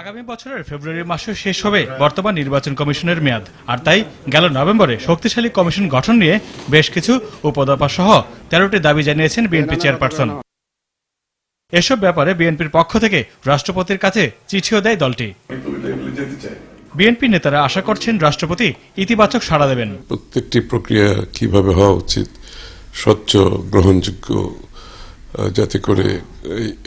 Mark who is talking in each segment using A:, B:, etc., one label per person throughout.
A: আগামী বছরের ফেব্রুয়ারি মাসে শেষ হবে বর্তমান নির্বাচন কমিশনের মেয়াদ। আর তাই গেল নভেম্বরে শক্তিশালী কমিশন গঠন নিয়ে বেশ কিছু উপদপা সহ তেরোটি দাবি জানিয়েছেন বিএনপি চেয়ারপারসন। এসব ব্যাপারে বিএনপির পক্ষ থেকে রাষ্ট্রপতির কাছে চিঠিও দেয় দলটি। বিএনপি নেতারা আশা করছেন রাষ্ট্রপতি ইতিবাচক সাড়া দেবেন।
B: প্রত্যেকটি প্রক্রিয়া কীভাবে হওয়া উচিত, স্বচ্ছ, গ্রহণযোগ্য যাতে করে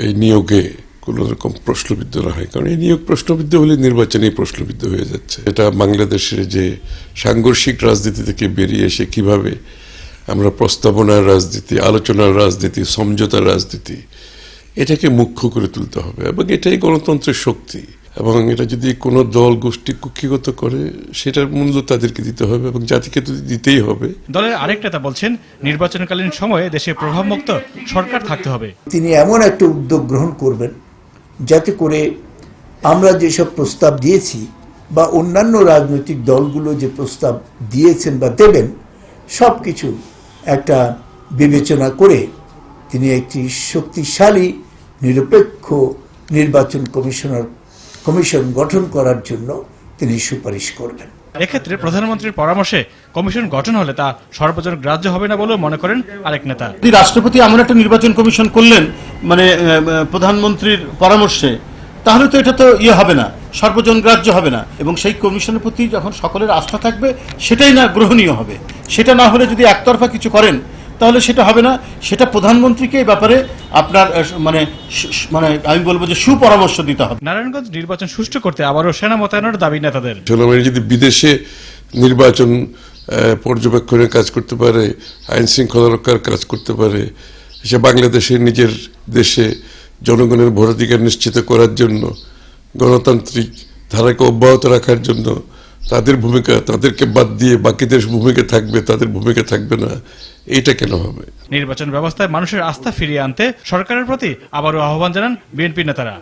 B: এই নিয়োগে কোনো রকম প্রশ্নবিদ্ধ না হয়। কারণ এই নিয়োগ প্রশ্নবিদ্ধ হলে নির্বাচনে প্রশ্নবিদ্ধ হয়ে যাচ্ছে। এটা বাংলাদেশের যে সাংঘর্ষিক রাজনীতি থেকে বেরিয়ে এসে কীভাবে আমরা প্রস্তাবনার রাজনীতি আলোচনার রাজনীতি সমঝোতার রাজনীতি এটাকে মুখ্য করে তুলতে হবে এবং এটাই গণতন্ত্রের শক্তি। এবং এটা যদি কোনো দল গোষ্ঠী কুক্ষিগত করে সেটার মূল্য তাদেরকে দিতে হবে এবং জাতিকে তো দিতেই হবে।
A: দলের আরেক নেতা বলছেন নির্বাচনকালীন সময়ে দেশে প্রভাবমুক্ত সরকার থাকতে হবে।
C: তিনি এমন একটা উদ্যোগ গ্রহণ করবেন যাতে করে আমরা যেসব প্রস্তাব দিয়েছি বা অন্যান্য রাজনৈতিক দলগুলো যে প্রস্তাব দিয়েছেন বা দেবেন সব কিছু একটা বিবেচনা করে তিনি একটি শক্তিশালী নিরপেক্ষ নির্বাচন কমিশনার কমিশন গঠন করার জন্য তিনি সুপারিশ করবেন
A: এক্ষেত্রে প্রধানমন্ত্রীর পরামর্শে কমিশন গঠন হলে তা সর্বজন গ্রাহ্য হবে না বলেও মনে করেন আরেক নেতা।
D: রাষ্ট্রপতি এমন একটা নির্বাচন কমিশন করলেন মানে প্রধানমন্ত্রীর পরামর্শে তাহলে তো এটা তো ইয়ে হবে না সর্বজন গ্রাহ্য হবে না। এবং সেই কমিশনের প্রতি যখন সকলের আস্থা থাকবে সেটাই না গ্রহণীয় হবে। সেটা না হলে যদি একতরফা কিছু করেন তাহলে সেটা হবে না। সেটা প্রধানমন্ত্রীকে এই ব্যাপারে আপনার মানে মানে আমি বলব যে সুপরামর্শ দিতে হবে।
A: নারায়ণগঞ্জ নির্বাচন সুষ্ঠু করতে আবারও সেনা মোতায়েনের দাবি নেতাদের।
B: আমরা যদি বিদেশে নির্বাচন পর্যবেক্ষণের কাজ করতে পারে আইন শৃঙ্খলা রক্ষার কাজ করতে পারে সে বাংলাদেশের নিজের দেশে জনগণের ভোটাধিকার নিশ্চিত করার জন্য, গণতান্ত্রিক ধারাকে অব্যাহত রাখার জন্য তাদের ভূমিকা, তাদেরকে বাদ দিয়ে বাকিদের ভূমিকা থাকবে, তাদের ভূমিকা থাকবে না এটা কেন হবে?
A: নির্বাচন ব্যবস্থায় মানুষের আস্থা ফিরিয়ে আনতে সরকারের প্রতি আবারও আহ্বান জানান বিএনপি নেতারা।